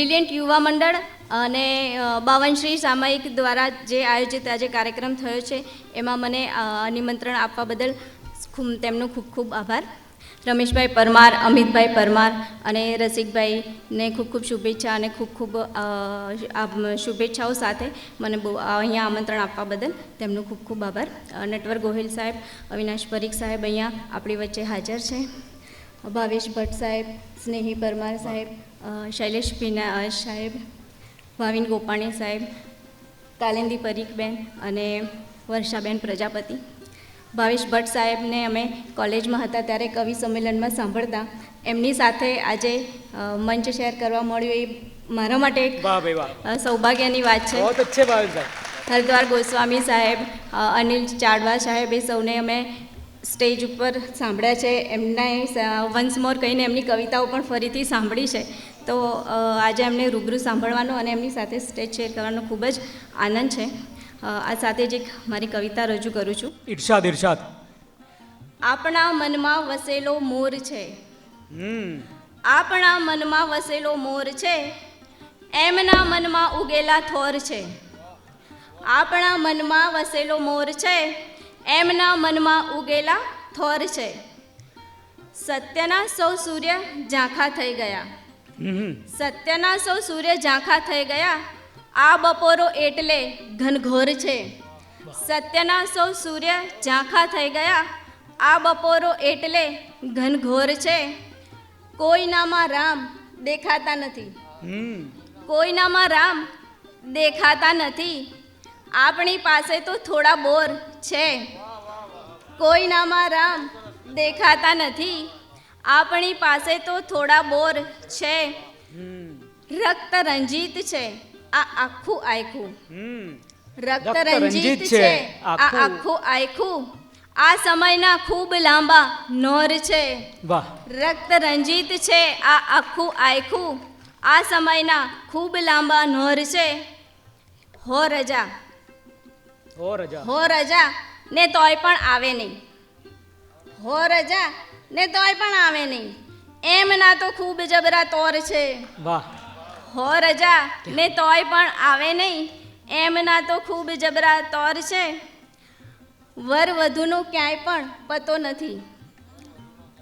Brilliant યુવા મંડળ અને બાવનશ્રી સામાયિક દ્વારા જે આયોજિત આજે કાર્યક્રમ થયો છે, એમાં મને નિમંત્રણ આપવા બદલ ખૂબ, તેમનો ખૂબ ખૂબ આભાર. રમેશભાઈ પરમાર, અમિતભાઈ પરમાર અને રસિકભાઈને ખૂબ ખૂબ શુભેચ્છા અને ખૂબ ખૂબ શુભેચ્છાઓ સાથે મને બહુ, અહીંયા આમંત્રણ આપવા બદલ તેમનો ખૂબ ખૂબ આભાર. નટવર ગોહિલ સાહેબ, અવિનાશ પરીખ સાહેબ અહીંયા આપણી વચ્ચે હાજર છે. ભાવેશ ભટ્ટ સાહેબ, સ્નેહી પરમાર સાહેબ શૈલેષ પીના સાહેબ ભાવિન ગોપાણી સાહેબ કાલિંદી પરીખબેન અને વર્ષાબેન પ્રજાપતિ. ભાવેશ ભટ્ટ સાહેબને અમે કોલેજમાં હતા ત્યારે કવિ સંમેલનમાં સાંભળતા. એમની સાથે આજે મંચ શેર કરવા મળ્યું એ મારા માટે સૌભાગ્યની વાત છે. હરદ્વાર ગોસ્વામી સાહેબ અનિલ ચાડવા સાહેબ એ સૌને અમે સ્ટેજ ઉપર સાંભળ્યા છે. એમના વન્સ મોર કહીને એમની કવિતાઓ પણ ફરીથી સાંભળી છે. તો આજે એમને રૂબરૂ સાંભળવાનો અને એમની સાથે સ્ટેજ શેર કરવાનો ખૂબ જ આનંદ છે. આ સાથે જ એક મારી કવિતા રજૂ કરું છું. ઈર્ષાદ ઈર્ષાદ. આપણા મનમાં વસેલો મોર છે. આપણા મનમાં વસેલો મોર છે. એમના મનમાં ઉગેલા થોર છે. આપણા મનમાં વસેલો મોર છે. એમના મનમાં ઉગેલા થોર છે. સત્યના સૌ સૂર્ય ઝાંખા થઈ ગયા. સત્યના સૌ સૂર્ય ઝાંખા થઈ ગયા. આ બપોરો એટલે ઘનઘોર છે. સત્યના સૌ સૂર્ય ઝાંખા થઈ ગયા. આ બપોરો એટલે ઘનઘોર છે. કોઈનામાં રામ દેખાતા નથી. કોઈનામાં રામ દેખાતા નથી. આપણી પાસે તો થોડા બોર છે. કોઈનામાં રામ દેખાતા નથી. આપણી પાસે તો થોડા બોર છે. રક્ત રંજીત છે. આ આખું આખું રક્ત રંજીત છે. આ આખું. આખું આ સમયના ખૂબ લાંબા નોર છે. રક્ત રંજીત છે. આ આખું આખું આ સમયના ખૂબ લાંબા નોર છે. હો રજા. હો રજા. હો રજા. ને તોય પણ આવે નહીં. હો રજા. ને તોય પણ આવે નહીં. એમના તો ખૂબ જબરા તોર છે. વાહ. હો રજા ને તોય પણ આવે નહીં. એમના તો ખૂબ જબરા તોર છે. વર વધુનો ક્યાંય પણ પતો નથી.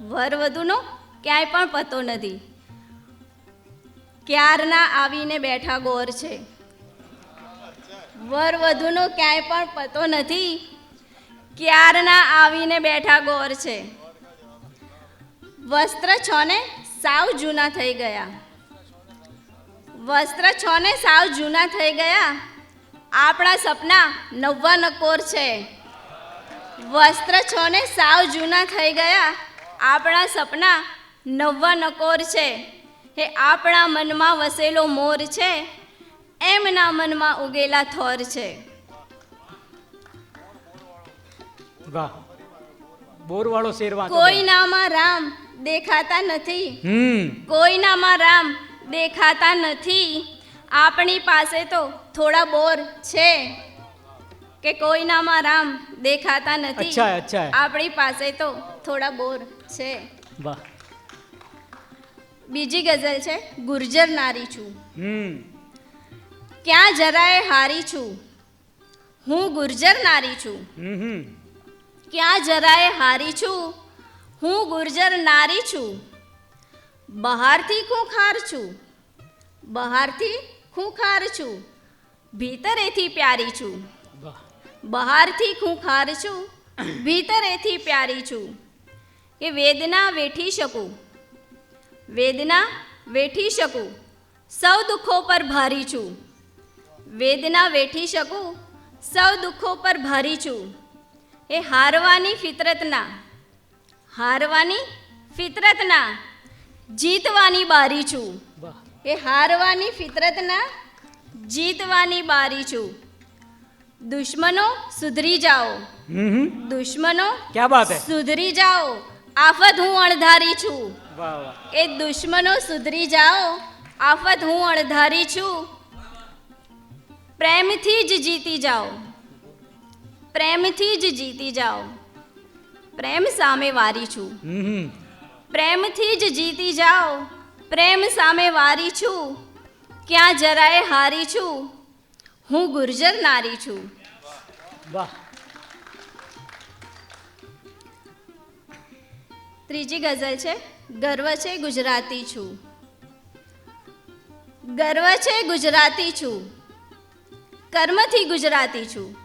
વર વધુનો ક્યાંય પણ પતો નથી. ક્યારના આવીને બેઠા ગોર છે. વર વધુનો ક્યાંય પણ પતો નથી. ક્યારના આવીને બેઠા ગોર છે. વસ્ત્ર છો ને સાવ જૂના થઈ ગયા. વસ્ત્ર છો ને સાવ જૂના થઈ ગયા. આપણા સપના નવવા નકોર છે. વસ્ત્ર છો ને સાવ જૂના થઈ ગયા. આપણા સપના નવવા નકોર છે. હે આપણા મનમાં વસેલો મોર છે. એમના મનમાં ઉગેલા થોર છે. વાહ. બોરવાળો કોઈનામાં રામ દેખાતા નથી. કોઈનામાં રામ દેખાતા નથી. આપણી પાસે તો થોડા બોર છે કે કોઈનામાં રામ દેખાતા નથી. અચ્છા અચ્છા. આપણી પાસે તો થોડા બોર છે. વાહ. બીજી ગઝલ છે ગુર્જર નારી છું ક્યાં જરાય હારી છું. હું ગુર્જર નારી છું ક્યાં જરાય હારી છું. હું ગુર્જર નારી છું. બહારથી ખૂંખાર છું. બહારથી ખૂંખાર છું. ભીતરેથી પ્યારી છું. બહારથી ખૂંખાર છું. ભીતરેથી પ્યારી છું. કે વેદના વેઠી શકું. વેદના વેઠી શકું. સૌ દુઃખો પર ભારી છું. વેદના વેઠી શકું. સૌ દુઃખો પર ભારી છું. એ હારવાની ફિતરતના હારવાની ફિતરતના જીતવાની બારી છું. એ હારવાની ફિતરતના જીતવાની બારી છું. દુશ્મનો સુધરી જાઓ. દુશ્મનો ક્યા બાત હે? સુધરી જાઓ. આફત હું અણધારી છું. એ દુશ્મનો સુધરી જાઓ. આફત હું અણધારી છું. પ્રેમથી જ જીતી જાઓ. પ્રેમથી જ જીતી જાઓ. પ્રેમ સામે વારી છું. પ્રેમથી જ જીતી જાઓ. પ્રેમ સામે વારી છું. ક્યાં જરાય હારી છું. હું ગુર્જર નારી છું. વાહ. ત્રીજી ગઝલ છે ગર્વ છે ગુજરાતી છું. ગર્વ છે ગુજરાતી છું. કર્મથી ગુજરાતી છું.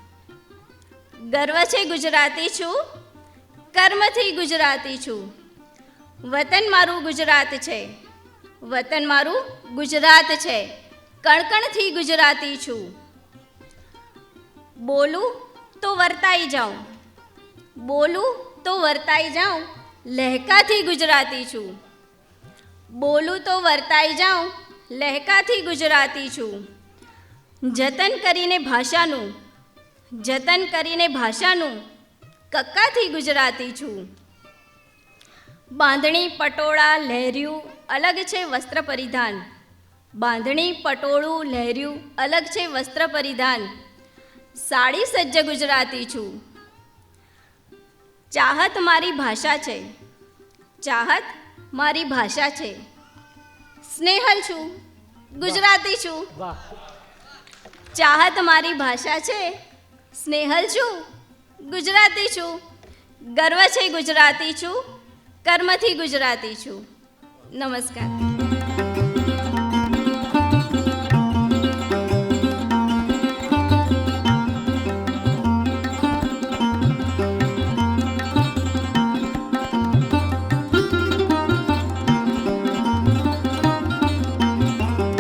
ગર્વ છે ગુજરાતી છું. કર્મથી ગુજરાતી છું. વતન મારું ગુજરાત છે. વતન મારું ગુજરાત છે. કણકણથી ગુજરાતી છું. બોલું તો વર્તાઈ જાઉં. બોલું તો વર્તાઈ જાઉં, લહેકાથી ગુજરાતી છું. બોલું તો વર્તાઈ જાઉં, લહેકાથી ગુજરાતી છું. જતન કરીને ભાષાનું, જતન કરીને ભાષાનું કક્કાથી ગુજરાતી છું. બાંધણી પટોળા લહેરિયું અલગ છે વસ્ત્ર પરિધાન. બાંધણી પટોળું લહેરિયું અલગ છે વસ્ત્ર પરિધાન. સાડી સજ્જ ગુજરાતી છું. ચાહત મારી ભાષા છે. ચાહત મારી ભાષા છે. સ્નેહલ છું. ગુજરાતી છું. ચાહત મારી ભાષા છે. સ્નેહલ છું. ગુજરાતી છું. ગર્વ છે ગુજરાતી છું. કર્મથી ગુજરાતી છું. નમસ્કાર.